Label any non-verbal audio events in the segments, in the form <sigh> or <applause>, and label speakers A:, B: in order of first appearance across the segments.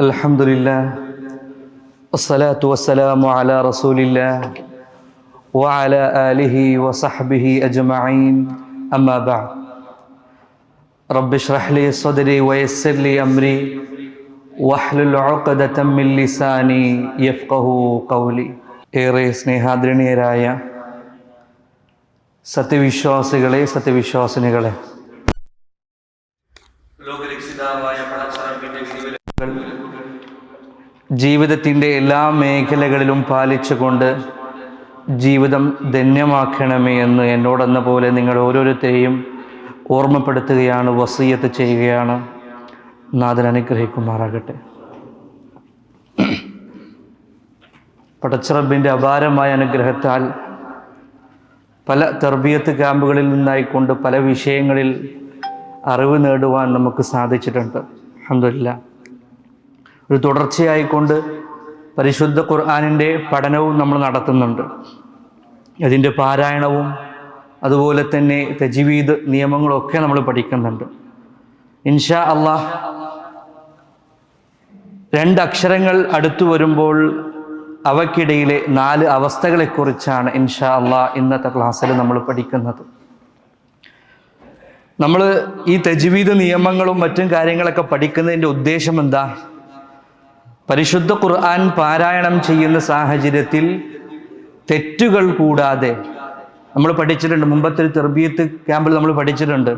A: الحمد لله والصلاة والسلام على رسول الله وعلى آله وصحبه أجمعين أما بعد رب اشرح لي صدري ويسر لي أمري واحلل عقدة من لساني يفقه قولي ഏറെ സ്നേഹാദ്രണീയരായ സത്യവിശ്വാസികളെ സത്യവിശ്വാസിനികളെ ലോകരക്ഷിതാവായ പടച്ചറമ്പിന്റെ വിധിവിലകൾ ജീവിതത്തിൻ്റെ എല്ലാ മേഖലകളിലും പാലിച്ചുകൊണ്ട് ജീവിതം ധന്യമാക്കണമേ എന്ന് എന്നോടെന്ന പോലെ നിങ്ങൾ ഓരോരുത്തരെയും ഓർമ്മപ്പെടുത്തുകയാണ് വസീയത്ത് ചെയ്യുകയാണ് നാഥൻ അനുഗ്രഹിക്കുമാറാകട്ടെ പടച്ചിറബിൻ്റെ അപാരമായ അനുഗ്രഹത്താൽ പല തെർബിയത്ത് ക്യാമ്പുകളിൽ നിന്നായിക്കൊണ്ട് പല വിഷയങ്ങളിൽ അറിവ് നേടുവാൻ നമുക്ക് സാധിച്ചിട്ടുണ്ട് അഹമ്മദില്ല ഒരു തുടർച്ചയായിക്കൊണ്ട് പരിശുദ്ധ ഖുർആാനിൻ്റെ പഠനവും നമ്മൾ നടത്തുന്നുണ്ട് അതിൻ്റെ പാരായണവും അതുപോലെ തന്നെ തജീവീദ് നിയമങ്ങളൊക്കെ നമ്മൾ പഠിക്കുന്നുണ്ട് ഇൻഷാ അള്ളാഹ് രണ്ടക്ഷരങ്ങൾ അടുത്തു വരുമ്പോൾ അവക്കിടയിലെ നാല് അവസ്ഥകളെക്കുറിച്ചാണ് ഇൻഷാ അള്ളാഹ് ഇന്നത്തെ ക്ലാസ്സിൽ നമ്മൾ പഠിക്കുന്നത് നമ്മൾ ഈ തജ്വീദ് നിയമങ്ങളും മറ്റും കാര്യങ്ങളൊക്കെ പഠിക്കുന്നതിൻ്റെ ഉദ്ദേശം എന്താ പരിശുദ്ധ ഖുർആൻ പാരായണം ചെയ്യുന്ന സാഹചര്യത്തിൽ തെറ്റുകൾ കൂടാതെ നമ്മൾ പഠിച്ചിട്ടുണ്ട് മുമ്പത്തെ തെർബീത്ത് ക്യാമ്പിൽ നമ്മൾ പഠിച്ചിട്ടുണ്ട്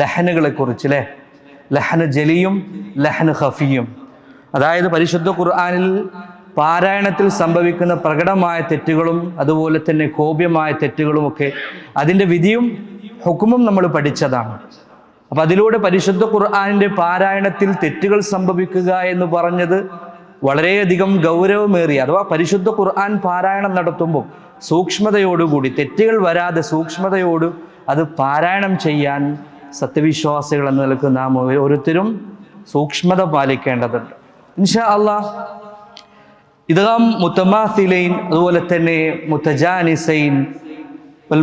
A: ലഹനുകളെക്കുറിച്ച് അല്ലേ ലഹന ജലിയും ലഹന ഹഫിയും അതായത് പരിശുദ്ധ ഖുർആാനിൽ പാരായണത്തിൽ സംഭവിക്കുന്ന പ്രകടമായ തെറ്റുകളും അതുപോലെ തന്നെ കോപ്യമായ തെറ്റുകളും ഒക്കെ അതിൻ്റെ വിധിയും ഹുക്കുമും നമ്മൾ പഠിച്ചതാണ് അപ്പം അതിലൂടെ പരിശുദ്ധ ഖുർആാനിൻ്റെ പാരായണത്തിൽ തെറ്റുകൾ സംഭവിക്കുക എന്ന് പറഞ്ഞത് വളരെയധികം ഗൗരവമേറിയ അഥവാ പരിശുദ്ധ ഖുർആൻ പാരായണം നടത്തുമ്പോൾ സൂക്ഷ്മതയോടുകൂടി തെറ്റുകൾ വരാതെ സൂക്ഷ്മതയോട് അത് പാരായണം ചെയ്യാൻ സത്യവിശ്വാസികൾ എന്ന നിലക്ക് നാം ഓരോരുത്തരും സൂക്ഷ്മത പാലിക്കേണ്ടതുണ്ട് ഇൻഷാ അള്ളാഹ് ഇതാം മുത്തമാസിലൈൻ അതുപോലെ തന്നെ മുത്തജാനിസൈൻ വൽ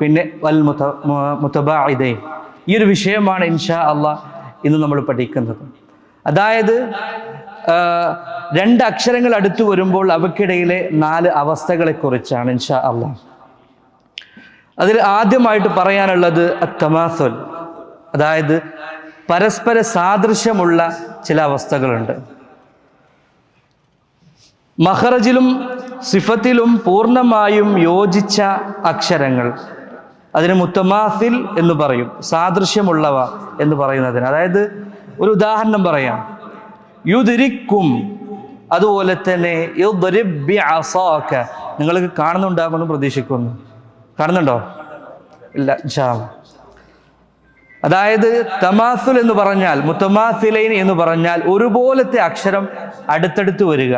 A: പിന്നെ വൽ മുത്ത ഈ ഒരു വിഷയമാണ് ഇൻഷാ അള്ളാഹ് ഇന്ന് നമ്മൾ പഠിക്കുന്നത് അതായത് രണ്ട് അക്ഷരങ്ങൾ അടുത്തു വരുമ്പോൾ അവക്കിടയിലെ നാല് അവസ്ഥകളെ കുറിച്ചാണ് ഇൻഷാ അള്ളാഹ് അതിൽ ആദ്യമായിട്ട് പറയാനുള്ളത് തമാസുൽ അതായത് പരസ്പര സാദൃശ്യമുള്ള ചില അവസ്ഥകളുണ്ട് മഹറജിലും സിഫത്തിലും പൂർണ്ണമായും യോജിച്ച അക്ഷരങ്ങൾ അതിന് മുത്തമാസിൽ എന്ന് പറയും സാദൃശ്യമുള്ളവ എന്ന് പറയുന്നതിന് അതായത് ഒരു ഉദാഹരണം പറയാം യുദരിക്കും അതുപോലെ തന്നെ നിങ്ങൾക്ക് കാണുന്നുണ്ടാകുമെന്ന് പ്രതീക്ഷിക്കുന്നു കാണുന്നുണ്ടോ ഇല്ല അതായത് തമാസുൽ എന്ന് പറഞ്ഞാൽ മുത്തമാസിലൈൻ എന്ന് പറഞ്ഞാൽ ഒരുപോലത്തെ അക്ഷരം അടുത്തടുത്ത് വരിക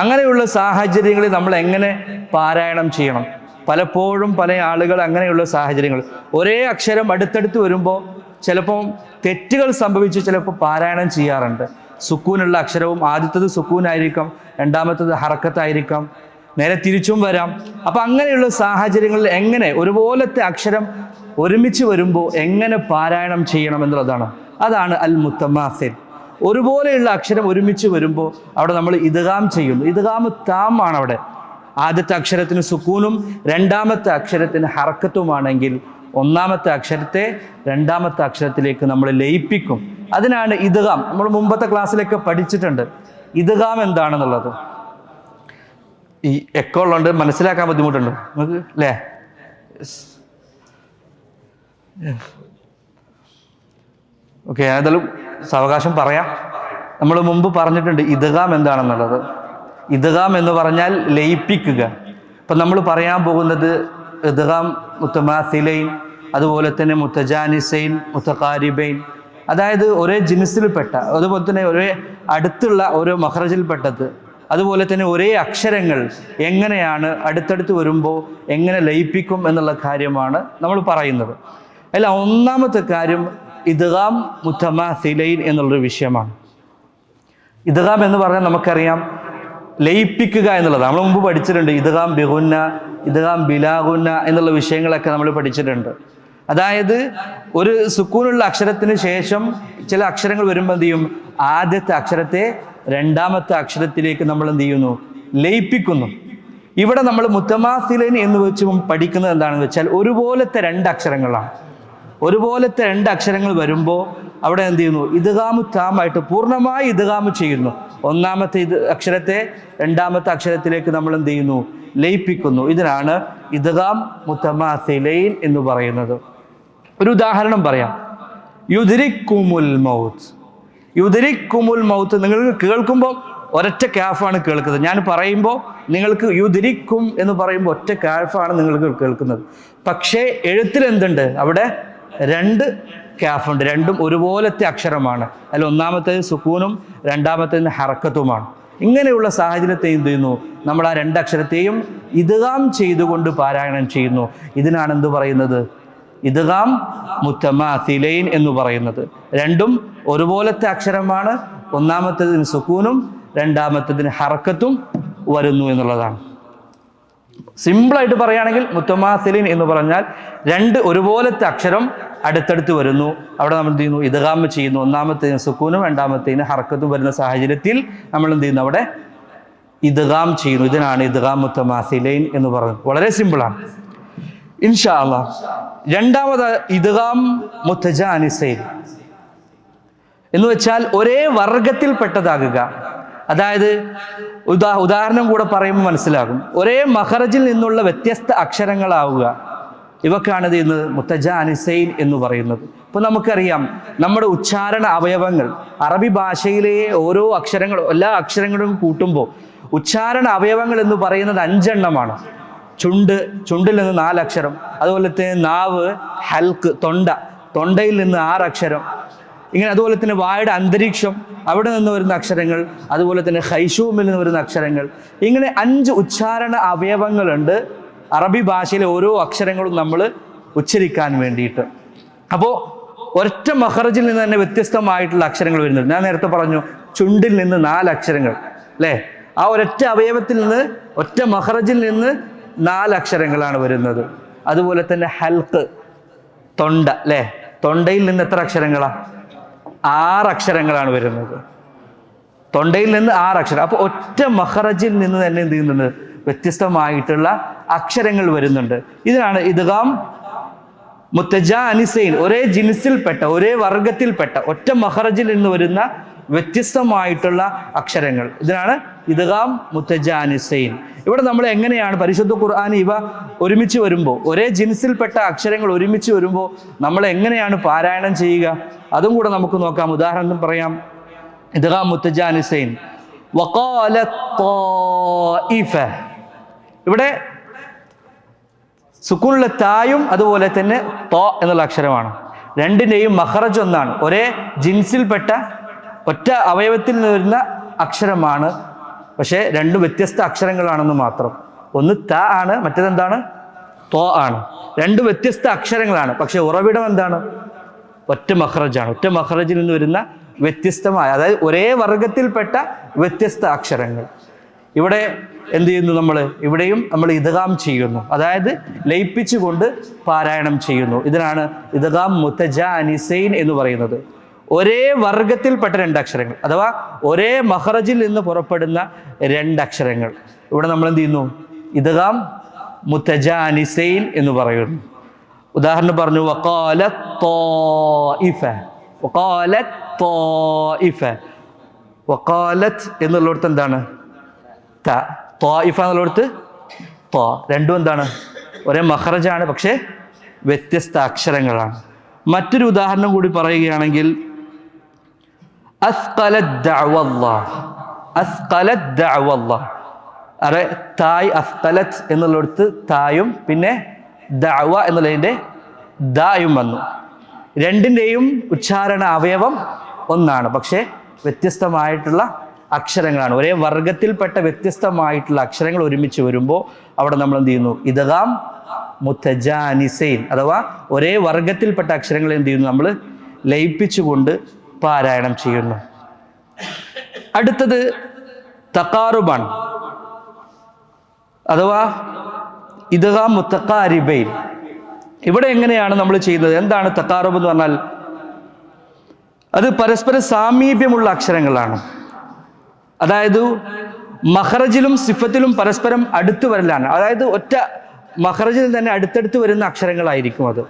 A: അങ്ങനെയുള്ള സാഹചര്യങ്ങളിൽ നമ്മൾ എങ്ങനെ പാരായണം ചെയ്യണം പലപ്പോഴും പല ആളുകൾ അങ്ങനെയുള്ള സാഹചര്യങ്ങൾ ഒരേ അക്ഷരം അടുത്തടുത്ത് വരുമ്പോൾ ചിലപ്പോൾ തെറ്റുകൾ സംഭവിച്ച് ചിലപ്പോൾ പാരായണം ചെയ്യാറുണ്ട് സുക്കൂനുള്ള അക്ഷരവും ആദ്യത്തത് സുക്കൂനായിരിക്കാം രണ്ടാമത്തത് ഹറക്കത്തായിരിക്കാം നേരെ തിരിച്ചും വരാം അപ്പം അങ്ങനെയുള്ള സാഹചര്യങ്ങളിൽ എങ്ങനെ ഒരുപോലത്തെ അക്ഷരം ഒരുമിച്ച് വരുമ്പോൾ എങ്ങനെ പാരായണം ചെയ്യണം എന്നുള്ളതാണ് അതാണ് അൽ മുത്തമാസിൻ ഒരുപോലെയുള്ള അക്ഷരം ഒരുമിച്ച് വരുമ്പോൾ അവിടെ നമ്മൾ ഇതുകാം ചെയ്യുന്നു താം ആണ് അവിടെ ആദ്യത്തെ അക്ഷരത്തിന് സുക്കൂനും രണ്ടാമത്തെ അക്ഷരത്തിന് ഹറക്കത്തുമാണെങ്കിൽ ഒന്നാമത്തെ അക്ഷരത്തെ രണ്ടാമത്തെ അക്ഷരത്തിലേക്ക് നമ്മൾ ലയിപ്പിക്കും അതിനാണ് ഇതുകാം നമ്മൾ മുമ്പത്തെ ക്ലാസ്സിലൊക്കെ പഠിച്ചിട്ടുണ്ട് ഇതുകാം എന്താണെന്നുള്ളത് ഈ എക്കോളുണ്ട് മനസ്സിലാക്കാൻ ബുദ്ധിമുട്ടുണ്ട് നമുക്ക് അല്ലേ ഓക്കെ ഏതായാലും സാവകാശം പറയാം നമ്മൾ മുമ്പ് പറഞ്ഞിട്ടുണ്ട് ഇതുകാം എന്താണെന്നുള്ളത് ഇതുകാം എന്ന് പറഞ്ഞാൽ ലയിപ്പിക്കുക അപ്പം നമ്മൾ പറയാൻ പോകുന്നത് ഇദ്ഗാം മുത്തമാസിലൈൻ അതുപോലെ തന്നെ മുത്തജാനിസൈൻ മുത്തകാരിബൈൻ അതായത് ഒരേ ജിനിസിൽപ്പെട്ട അതുപോലെ തന്നെ ഒരേ അടുത്തുള്ള ഓരോ മഹ്റജിൽപ്പെട്ടത് അതുപോലെ തന്നെ ഒരേ അക്ഷരങ്ങൾ എങ്ങനെയാണ് അടുത്തടുത്ത് വരുമ്പോൾ എങ്ങനെ ലയിപ്പിക്കും എന്നുള്ള കാര്യമാണ് നമ്മൾ പറയുന്നത് അല്ല ഒന്നാമത്തെ കാര്യം ഇദ്ഗാം മുത്തമാസിലൈൻ എന്നുള്ളൊരു വിഷയമാണ് ഇദ്ഗാം എന്ന് പറഞ്ഞാൽ നമുക്കറിയാം ലയിപ്പിക്കുക എന്നുള്ളത് നമ്മൾ മുമ്പ് പഠിച്ചിട്ടുണ്ട് ഇതുകാം ബിഹുന്ന ഇതുകാം ബിലാഹുന്ന എന്നുള്ള വിഷയങ്ങളൊക്കെ നമ്മൾ പഠിച്ചിട്ടുണ്ട് അതായത് ഒരു സുക്കൂനുള്ള അക്ഷരത്തിന് ശേഷം ചില അക്ഷരങ്ങൾ വരുമ്പോൾ എന്ത് ചെയ്യും ആദ്യത്തെ അക്ഷരത്തെ രണ്ടാമത്തെ അക്ഷരത്തിലേക്ക് നമ്മൾ എന്ത് ചെയ്യുന്നു ലയിപ്പിക്കുന്നു ഇവിടെ നമ്മൾ മുത്തമാസിലൻ എന്ന് വെച്ച് പഠിക്കുന്നത് എന്താണെന്ന് വെച്ചാൽ ഒരുപോലത്തെ രണ്ട് അക്ഷരങ്ങളാണ് ഒരുപോലത്തെ രണ്ട് അക്ഷരങ്ങൾ വരുമ്പോൾ അവിടെ എന്ത് ചെയ്യുന്നു ഇതുകാമു താമായിട്ട് പൂർണ്ണമായി ഇതുകാമു ചെയ്യുന്നു ഒന്നാമത്തെ ഇത് അക്ഷരത്തെ രണ്ടാമത്തെ അക്ഷരത്തിലേക്ക് നമ്മൾ എന്ത് ചെയ്യുന്നു ലയിപ്പിക്കുന്നു ഇതിനാണ് ഇതുകാം മുത്തമാസിലൈൻ എന്ന് പറയുന്നത് ഒരു ഉദാഹരണം പറയാം കുമുൽ മൗത്ത് കുമുൽ മൗത്ത് നിങ്ങൾക്ക് കേൾക്കുമ്പോൾ ഒരൊറ്റ കാഫാണ് കേൾക്കുന്നത് ഞാൻ പറയുമ്പോൾ നിങ്ങൾക്ക് യുദരിക്കും എന്ന് പറയുമ്പോൾ ഒറ്റ കാഫാണ് നിങ്ങൾക്ക് കേൾക്കുന്നത് പക്ഷേ എഴുത്തിൽ എന്തുണ്ട് അവിടെ രണ്ട് ക്യാഫുണ്ട് രണ്ടും ഒരുപോലത്തെ അക്ഷരമാണ് അല്ല ഒന്നാമത്തേത് സുക്കൂനും രണ്ടാമത്തേത് ഹറക്കത്തുമാണ് ഇങ്ങനെയുള്ള സാഹചര്യത്തെ എന്ത് ചെയ്യുന്നു നമ്മൾ ആ രണ്ടക്ഷരത്തെയും ഇതുകാം ചെയ്തുകൊണ്ട് പാരായണം ചെയ്യുന്നു ഇതിനാണ് എന്ത് പറയുന്നത് ഇതുകാം മുത്തമാസിലൈൻ എന്ന് പറയുന്നത് രണ്ടും ഒരുപോലത്തെ അക്ഷരമാണ് ഒന്നാമത്തേതിന് സുക്കൂനും രണ്ടാമത്തേതിന് ഹറക്കത്തും വരുന്നു എന്നുള്ളതാണ് സിമ്പിളായിട്ട് പറയുകയാണെങ്കിൽ മുത്തമാസിലിൻ എന്ന് പറഞ്ഞാൽ രണ്ട് ഒരുപോലത്തെ അക്ഷരം അടുത്തടുത്ത് വരുന്നു അവിടെ നമ്മൾ എന്ത് ചെയ്യുന്നു ഇതകാമ ചെയ്യുന്നു ഒന്നാമത്തേന് സുക്കൂനും രണ്ടാമത്തേന് ഹർക്കത്തും വരുന്ന സാഹചര്യത്തിൽ നമ്മൾ എന്ത് ചെയ്യുന്നു അവിടെ ഇതകാം ചെയ്യുന്നു ഇതിനാണ് ഇതകാം മുത്തമാസിലൈൻ എന്ന് പറയുന്നത് വളരെ സിമ്പിളാണ് ഇൻഷാ രണ്ടാമത് ഇതകാം മുത്തജ അനിസൈൻ എന്ന് വെച്ചാൽ ഒരേ വർഗത്തിൽപ്പെട്ടതാകുക അതായത് ഉദാ ഉദാഹരണം കൂടെ പറയുമ്പോൾ മനസ്സിലാകും ഒരേ മഹറജിൽ നിന്നുള്ള വ്യത്യസ്ത അക്ഷരങ്ങളാവുക ഇവക്കാണ് ഇത് ഇന്ന് മുത്തജ അനുസൈൻ എന്ന് പറയുന്നത് ഇപ്പോൾ നമുക്കറിയാം നമ്മുടെ ഉച്ചാരണ അവയവങ്ങൾ അറബി ഭാഷയിലെ ഓരോ അക്ഷരങ്ങളും എല്ലാ അക്ഷരങ്ങളും കൂട്ടുമ്പോൾ ഉച്ചാരണ അവയവങ്ങൾ എന്ന് പറയുന്നത് അഞ്ചെണ്ണമാണ് ചുണ്ട് ചുണ്ടിൽ നിന്ന് നാലക്ഷരം അതുപോലെ നാവ് ഹൽക്ക് തൊണ്ട തൊണ്ടയിൽ നിന്ന് ആറക്ഷരം ഇങ്ങനെ അതുപോലെ തന്നെ വായുടെ അന്തരീക്ഷം അവിടെ നിന്ന് വരുന്ന അക്ഷരങ്ങൾ അതുപോലെ തന്നെ ഹൈഷൂമിൽ നിന്ന് വരുന്ന അക്ഷരങ്ങൾ ഇങ്ങനെ അഞ്ച് ഉച്ചാരണ അവയവങ്ങളുണ്ട് അറബി ഭാഷയിലെ ഓരോ അക്ഷരങ്ങളും നമ്മൾ ഉച്ചരിക്കാൻ വേണ്ടിയിട്ട് അപ്പോൾ ഒരൊറ്റ മഹറജിൽ നിന്ന് തന്നെ വ്യത്യസ്തമായിട്ടുള്ള അക്ഷരങ്ങൾ വരുന്നുണ്ട് ഞാൻ നേരത്തെ പറഞ്ഞു ചുണ്ടിൽ നിന്ന് നാല് അക്ഷരങ്ങൾ അല്ലേ ആ ഒരൊറ്റ അവയവത്തിൽ നിന്ന് ഒറ്റ മഹറജിൽ നിന്ന് നാല് അക്ഷരങ്ങളാണ് വരുന്നത് അതുപോലെ തന്നെ ഹൽക്ക് തൊണ്ട അല്ലേ തൊണ്ടയിൽ നിന്ന് എത്ര അക്ഷരങ്ങളാണ് ആറ് അക്ഷരങ്ങളാണ് വരുന്നത് തൊണ്ടയിൽ നിന്ന് ആറ് അക്ഷരം അപ്പോൾ ഒറ്റ മഹറജിൽ നിന്ന് തന്നെ എന്ത് ചെയ്യുന്നുണ്ട് വ്യത്യസ്തമായിട്ടുള്ള അക്ഷരങ്ങൾ വരുന്നുണ്ട് ഇതിനാണ് ഇദ്ഗാം മുത്തജ അനിസൈൻ ഒരേ ജിനിസിൽപ്പെട്ട ഒരേ വർഗത്തിൽപ്പെട്ട ഒറ്റ മഹറജിൽ നിന്ന് വരുന്ന വ്യത്യസ്തമായിട്ടുള്ള അക്ഷരങ്ങൾ ഇതിനാണ് ഇദ്ഗാം മുത്തജാനിസൈൻ ഇവിടെ നമ്മൾ എങ്ങനെയാണ് പരിശുദ്ധ ഖുർആൻ ഇവ ഒരുമിച്ച് വരുമ്പോൾ ഒരേ ജിൻസിൽപ്പെട്ട അക്ഷരങ്ങൾ ഒരുമിച്ച് വരുമ്പോൾ നമ്മൾ എങ്ങനെയാണ് പാരായണം ചെയ്യുക അതും കൂടെ നമുക്ക് നോക്കാം ഉദാഹരണം പറയാം ഇദ്ഗാം മുത്തജാനിസൈൻ ഇവിടെ സുക്കൂണിലെ തായും അതുപോലെ തന്നെ തോ എന്നുള്ള അക്ഷരമാണ് രണ്ടിൻ്റെയും മഹറജ് ഒന്നാണ് ഒരേ ജിൻസിൽപ്പെട്ട ഒറ്റ അവയവത്തിൽ നിന്ന് വരുന്ന അക്ഷരമാണ് പക്ഷേ രണ്ട് വ്യത്യസ്ത അക്ഷരങ്ങളാണെന്ന് മാത്രം ഒന്ന് ത ആണ് മറ്റേതെന്താണ് തോ ആണ് രണ്ട് വ്യത്യസ്ത അക്ഷരങ്ങളാണ് പക്ഷെ ഉറവിടം എന്താണ് ഒറ്റ മഹ്റജാണ് ഒറ്റ മഹ്റജിൽ നിന്ന് വരുന്ന വ്യത്യസ്തമായ അതായത് ഒരേ വർഗത്തിൽപ്പെട്ട വ്യത്യസ്ത അക്ഷരങ്ങൾ ഇവിടെ എന്ത് ചെയ്യുന്നു നമ്മൾ ഇവിടെയും നമ്മൾ ഇതകാം ചെയ്യുന്നു അതായത് ലയിപ്പിച്ചുകൊണ്ട് പാരായണം ചെയ്യുന്നു ഇതിനാണ് ഇതകാം മുത്തജ അനിസൈൻ എന്ന് പറയുന്നത് ഒരേ വർഗത്തിൽപ്പെട്ട രണ്ടക്ഷരങ്ങൾ അഥവാ ഒരേ മഹറജിൽ നിന്ന് പുറപ്പെടുന്ന രണ്ടക്ഷരങ്ങൾ ഇവിടെ നമ്മൾ എന്ത് ചെയ്യുന്നു ഇതകാം മുത്തജാനിസൈൻ എന്ന് പറയുന്നു ഉദാഹരണം പറഞ്ഞു വക്കാല വക്കാല വക്കാലത്ത് എന്നുള്ളടത്ത് എന്താണ് ത തോഇഫ എന്നുള്ളടത്ത് തോ രണ്ടും എന്താണ് ഒരേ മഹറജാണ് പക്ഷേ വ്യത്യസ്ത അക്ഷരങ്ങളാണ് മറ്റൊരു ഉദാഹരണം കൂടി പറയുകയാണെങ്കിൽ അറെ തായ് അസ്കലത്ത് എന്നുള്ളിടത്ത് തായും പിന്നെ ദഅവ എന്നുള്ളതിൻ്റെ ദായും വന്നു രണ്ടിൻ്റെയും ഉച്ചാരണ അവയവം ഒന്നാണ് പക്ഷേ വ്യത്യസ്തമായിട്ടുള്ള അക്ഷരങ്ങളാണ് ഒരേ വർഗത്തിൽപ്പെട്ട വ്യത്യസ്തമായിട്ടുള്ള അക്ഷരങ്ങൾ ഒരുമിച്ച് വരുമ്പോൾ അവിടെ നമ്മൾ എന്ത് ചെയ്യുന്നു ഇതകാം മുത്തജാനിസൈൻ അഥവാ ഒരേ വർഗത്തിൽപ്പെട്ട അക്ഷരങ്ങൾ എന്ത് ചെയ്യുന്നു നമ്മൾ ലയിപ്പിച്ചുകൊണ്ട് പാരായണം ചെയ്യുന്നു അടുത്തത് തക്കാറുബാണ് അഥവാ ഇതാ മുത്തക്കാരിബൈൻ ഇവിടെ എങ്ങനെയാണ് നമ്മൾ ചെയ്യുന്നത് എന്താണ് തക്കാറുബ് എന്ന് പറഞ്ഞാൽ അത് പരസ്പര സാമീപ്യമുള്ള അക്ഷരങ്ങളാണ് അതായത് മഹറജിലും സിഫത്തിലും പരസ്പരം അടുത്ത് വരലാണ് അതായത് ഒറ്റ മഹറജിൽ തന്നെ അടുത്തടുത്ത് വരുന്ന അക്ഷരങ്ങളായിരിക്കും അത്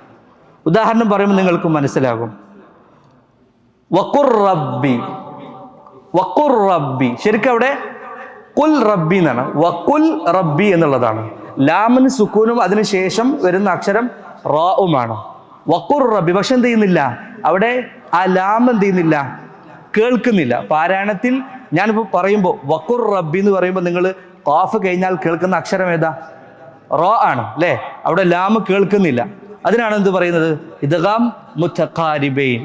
A: ഉദാഹരണം പറയുമ്പോൾ നിങ്ങൾക്ക് മനസ്സിലാകും റബ്ബി റബ്ബി ശരിക്കും അവിടെ കുൽ റബ്ബി എന്നാണ് വക്കുൽ റബ്ബി എന്നുള്ളതാണ് ലാമിന് സുക്കൂനും അതിനുശേഷം വരുന്ന അക്ഷരം റാവുമാണ് വക്കുർ റബ്ബി പക്ഷെ എന്ത് ചെയ്യുന്നില്ല അവിടെ ആ ലാം എന്ത് ചെയ്യുന്നില്ല കേൾക്കുന്നില്ല പാരായണത്തിൽ ഞാനിപ്പോൾ പറയുമ്പോൾ വക്കുർ റബ്ബി എന്ന് പറയുമ്പോൾ നിങ്ങൾ കാഫ് കഴിഞ്ഞാൽ കേൾക്കുന്ന അക്ഷരം ഏതാ റോ ആണ് അല്ലേ അവിടെ ലാം കേൾക്കുന്നില്ല അതിനാണ് എന്ത് പറയുന്നത് ഇതകാം മുത്തഖാരിബൈൻ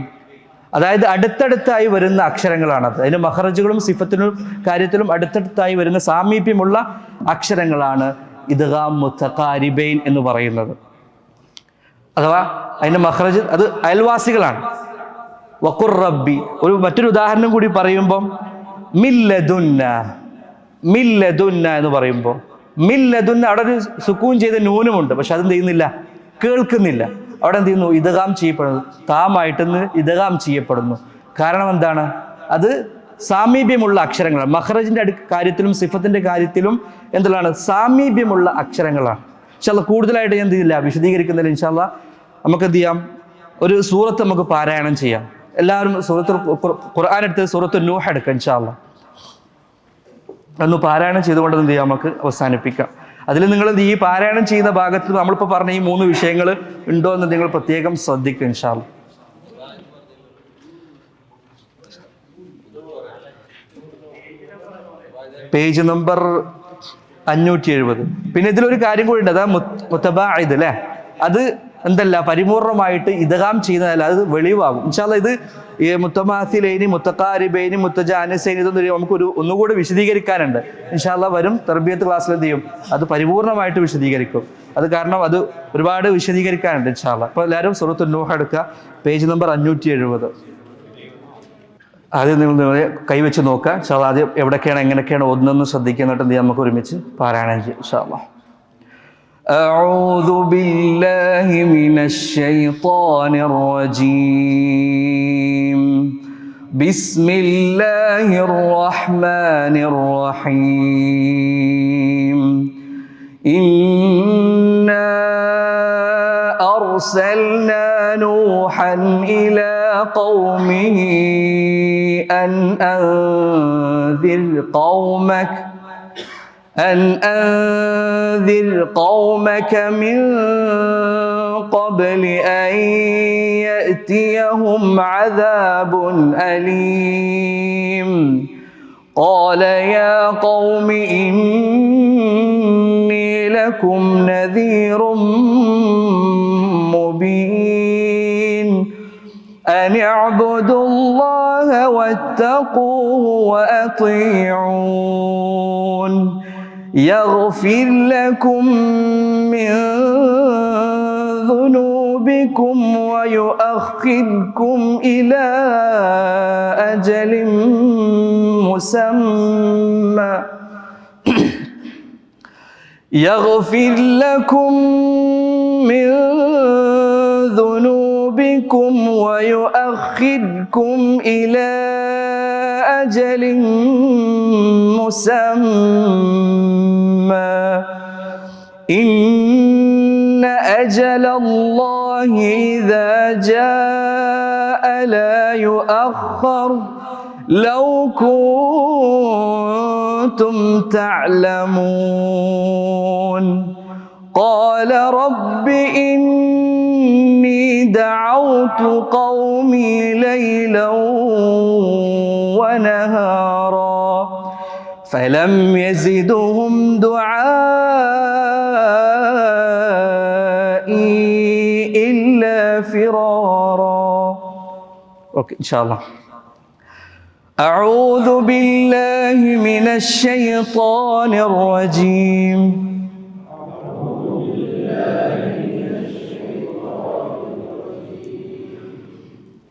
A: അതായത് അടുത്തടുത്തായി വരുന്ന അക്ഷരങ്ങളാണ് അതിന് മഹറജുകളും സിഫത്തിനും കാര്യത്തിലും അടുത്തടുത്തായി വരുന്ന സാമീപ്യമുള്ള അക്ഷരങ്ങളാണ് ഇദ്ഗാം മുത്തഖാരിബൈൻ എന്ന് പറയുന്നത് അഥവാ അതിൻ്റെ മഹ്റജ് അത് അയൽവാസികളാണ് വക്കുർ റബ്ബി ഒരു മറ്റൊരു ഉദാഹരണം കൂടി പറയുമ്പം മില്ലദുന്ന മില്ലദുന്ന എന്ന് പറയുമ്പോൾ മില്ലദുന്ന അവിടെ ഒരു സുക്കൂൻ ചെയ്ത നൂനുമുണ്ട് പക്ഷെ അതെന്ത് ചെയ്യുന്നില്ല കേൾക്കുന്നില്ല അവിടെ എന്ത് ചെയ്യുന്നു ഇതകാം ചെയ്യപ്പെടുന്നു താമായിട്ടെന്ന് ഇതകാം ചെയ്യപ്പെടുന്നു കാരണം എന്താണ് അത് സാമീപ്യമുള്ള അക്ഷരങ്ങളാണ് മഹ്റജിൻ്റെ അടു കാര്യത്തിലും സിഫത്തിൻ്റെ കാര്യത്തിലും എന്തുള്ളതാണ് സാമീപ്യമുള്ള അക്ഷരങ്ങളാണ് ഇൻഷാല്ല കൂടുതലായിട്ട് ഞാൻ എന്ത് ചെയ്യില്ല വിശദീകരിക്കുന്നില്ല ഇൻഷാല്ല നമുക്ക് എന്ത് ചെയ്യാം ഒരു സൂറത്ത് നമുക്ക് പാരായണം ചെയ്യാം എല്ലാവരും സൂറത്ത് ഖുർആൻ എടുത്ത് സൂറത്ത് നൂഹ് എടുക്കാം ഇൻഷാല്ല ഒന്ന് പാരായണം ചെയ്തുകൊണ്ട് എന്ത് ചെയ്യാം നമുക്ക് അവസാനിപ്പിക്കാം അതിൽ നിങ്ങൾ ഈ പാരായണം ചെയ്യുന്ന ഭാഗത്ത് നമ്മളിപ്പോൾ പറഞ്ഞ ഈ മൂന്ന് വിഷയങ്ങൾ ഉണ്ടോ എന്ന് നിങ്ങൾ പ്രത്യേകം ശ്രദ്ധിക്കുക ഷാൾ പേജ് നമ്പർ അഞ്ഞൂറ്റി എഴുപത് പിന്നെ ഇതിലൊരു കാര്യം കൂടി ഉണ്ട് അതാ മുത്തബ ഇത് അല്ലേ അത് എന്തല്ല പരിപൂർണമായിട്ട് ഇതകാം ചെയ്യുന്നതല്ല അത് വെളിവാകും എന്നുവെച്ചാൽ ഇത് ഈ മുത്തമാസിലേനി മുത്തക്കാരിബേനി മുത്തജാനസേനി ഇതൊന്നും നമുക്കൊരു ഒന്നുകൂടി വിശദീകരിക്കാനുണ്ട് ഇൻഷാല്ല വരും തർബിയത്ത് ക്ലാസ്സിൽ എന്ത് ചെയ്യും അത് പരിപൂർണമായിട്ട് വിശദീകരിക്കും അത് കാരണം അത് ഒരുപാട് വിശദീകരിക്കാനുണ്ട് ഇൻഷാല്ല അപ്പോൾ എല്ലാവരും സുഹൃത്ത് നോഹ എടുക്കുക പേജ് നമ്പർ അഞ്ഞൂറ്റി എഴുപത് ആദ്യം നിങ്ങൾ കൈവച്ച് നോക്കുക ഇൻഷാല്ല ആദ്യം എവിടെയൊക്കെയാണ് എങ്ങനെയൊക്കെയാണ് ഒന്നെന്ന് ശ്രദ്ധിക്കുന്നിട്ട് നമുക്ക് ഒരുമിച്ച് പാരായണം ചെയ്യും ഇൻഷാല്ല أعوذ بالله من الشيطان الرجيم بسم الله الرحمن الرحيم إنا أرسلنا نوحا إلى قومه أن أنذر قومك أن أنذر قومك من قبل أن يأتيهم عذاب أليم قال يا قوم إني لكم نذير مبين أن اعبدوا الله واتقوه وأطيعون يغفر لكم من ذنوبكم ويؤخركم إلى أجل مسمى <coughs> يغفر لكم من ذنوبكم ويؤخركم إلى أجل مسمى إن أجل الله إذا جاء لا يؤخر لو كنتم تعلمون قال رب إن إني دعوت قومي ليلا ونهارا فلم يزدهم دعائي إلا فرارا أوكي إن شاء الله أعوذ بالله من الشيطان الرجيم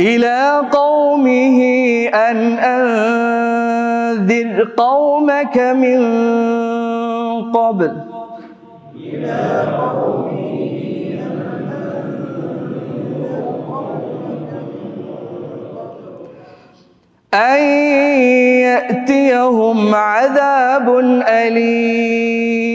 A: إلى قومه أن أنذر قومك من قبل
B: إلى قومه
A: أن يأتيهم عذاب أليم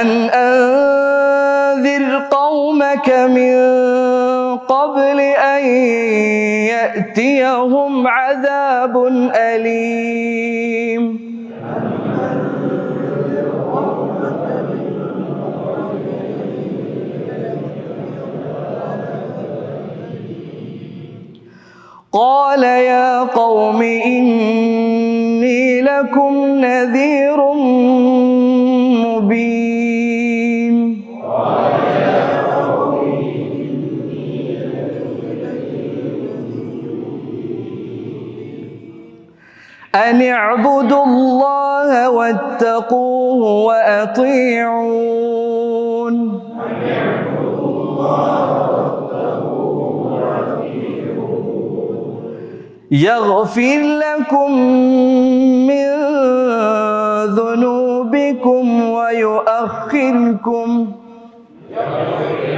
A: أن أنذر قومك من قبل أن يأتيهم عذاب أليم قال يا قوم إني لكم نذير أن اعبدوا الله واتقوه وأطيعون يغفر لكم من ذنوبكم ويؤخركم
B: يغفر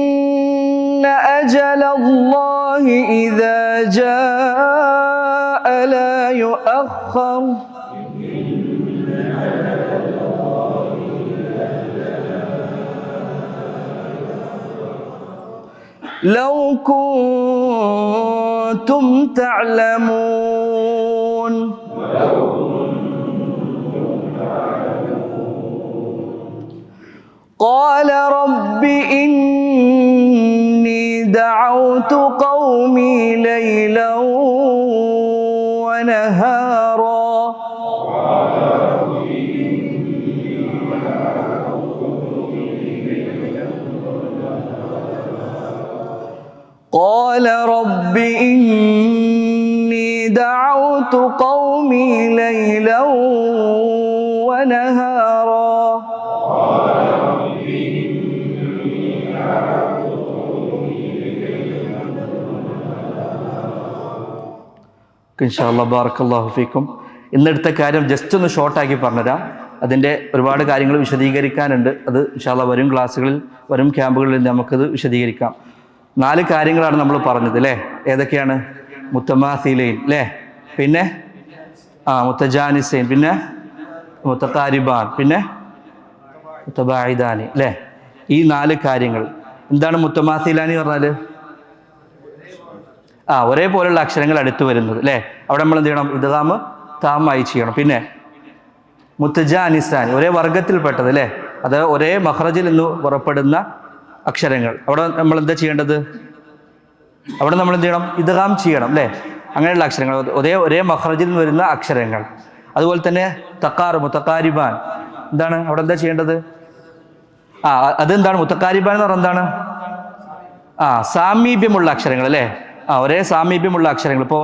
A: على الله إذا جاء لا يؤخر لو كنتم تعلمون قال رب إني دعوت قومي ليلا ونهارا
B: قال رب إني دعوت قومي ليلا ونهارا
A: ഇൻഷാല്ലാ ബാർക്കല്ലാഹു ഫീക്കും ഇന്നെടുത്ത കാര്യം ജസ്റ്റ് ഒന്ന് ഷോർട്ടാക്കി പറഞ്ഞുതരാം അതിൻ്റെ ഒരുപാട് കാര്യങ്ങൾ വിശദീകരിക്കാനുണ്ട് അത് ഇൻഷാല്ല വരും ക്ലാസ്സുകളിൽ വരും ക്യാമ്പുകളിൽ നമുക്കത് വിശദീകരിക്കാം നാല് കാര്യങ്ങളാണ് നമ്മൾ പറഞ്ഞത് അല്ലേ ഏതൊക്കെയാണ് മുത്തമാസീലൈൻ അല്ലേ പിന്നെ ആ മുത്തജാനിസൈൻ പിന്നെ മുത്തക്കാരിബാൻ പിന്നെ മുത്തബായിദാനി അല്ലേ ഈ നാല് കാര്യങ്ങൾ എന്താണ് മുത്തമാസീലാനി പറഞ്ഞാൽ ആ ഒരേപോലെയുള്ള അക്ഷരങ്ങൾ അടുത്ത് വരുന്നത് അല്ലേ അവിടെ നമ്മൾ എന്ത് ചെയ്യണം ഇതാമ് താമായി ചെയ്യണം പിന്നെ മുത്തജ അനിസാനി ഒരേ വർഗത്തിൽപ്പെട്ടത് അല്ലേ അത് ഒരേ മഹ്റജിൽ നിന്ന് പുറപ്പെടുന്ന അക്ഷരങ്ങൾ അവിടെ നമ്മൾ എന്താ ചെയ്യേണ്ടത് അവിടെ നമ്മൾ എന്ത് ചെയ്യണം ഇതാം ചെയ്യണം അല്ലേ അങ്ങനെയുള്ള അക്ഷരങ്ങൾ ഒരേ ഒരേ മഹ്റജിൽ നിന്ന് വരുന്ന അക്ഷരങ്ങൾ അതുപോലെ തന്നെ തക്കാർ മുത്തക്കാരിബാൻ എന്താണ് അവിടെ എന്താ ചെയ്യേണ്ടത് ആ അതെന്താണ് മുത്തക്കാരിബാൻ എന്ന് പറഞ്ഞാൽ എന്താണ് ആ സാമീപ്യമുള്ള അക്ഷരങ്ങൾ അല്ലേ ഒരേ സാമീപ്യമുള്ള അക്ഷരങ്ങൾ ഇപ്പോൾ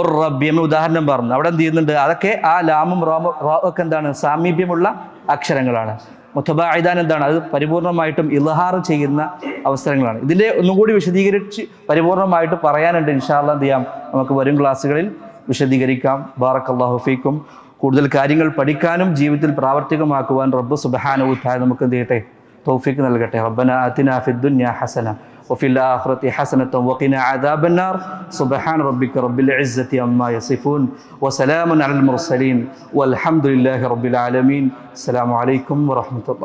A: ഒറബ്യം ഉദാഹരണം പറഞ്ഞു അവിടെ എന്ത് ചെയ്യുന്നുണ്ട് അതൊക്കെ ആ ലാമും റോമും റോ ഒക്കെ എന്താണ് സാമീപ്യമുള്ള അക്ഷരങ്ങളാണ് മുത്തബ ഐദാൻ എന്താണ് അത് പരിപൂർണമായിട്ടും ഇലഹാർ ചെയ്യുന്ന അവസരങ്ങളാണ് ഇതിൻ്റെ ഒന്നും കൂടി വിശദീകരിച്ച് പരിപൂർണമായിട്ട് പറയാനുണ്ട് ഇൻഷാല്ല എന്ത് ചെയ്യാം നമുക്ക് വരും ക്ലാസ്സുകളിൽ വിശദീകരിക്കാം ബാറക്കല്ലാഹു ഫീക്കും കൂടുതൽ കാര്യങ്ങൾ പഠിക്കാനും ജീവിതത്തിൽ പ്രാവർത്തികമാക്കുവാൻ റബ്ബ് സുബഹാനവുത്തായ നമുക്ക് എന്ത് ചെയ്യട്ടെ തൗഫീക്ക് നൽകട്ടെ റബ്ബന അതിന ഫിദ്ദുന്യ ഹസന وفي الآخرة حسنة وقنا عذاب النار سبحان ربك رب العزة عما يصفون وسلام على المرسلين والحمد لله رب العالمين السلام عليكم ورحمة الله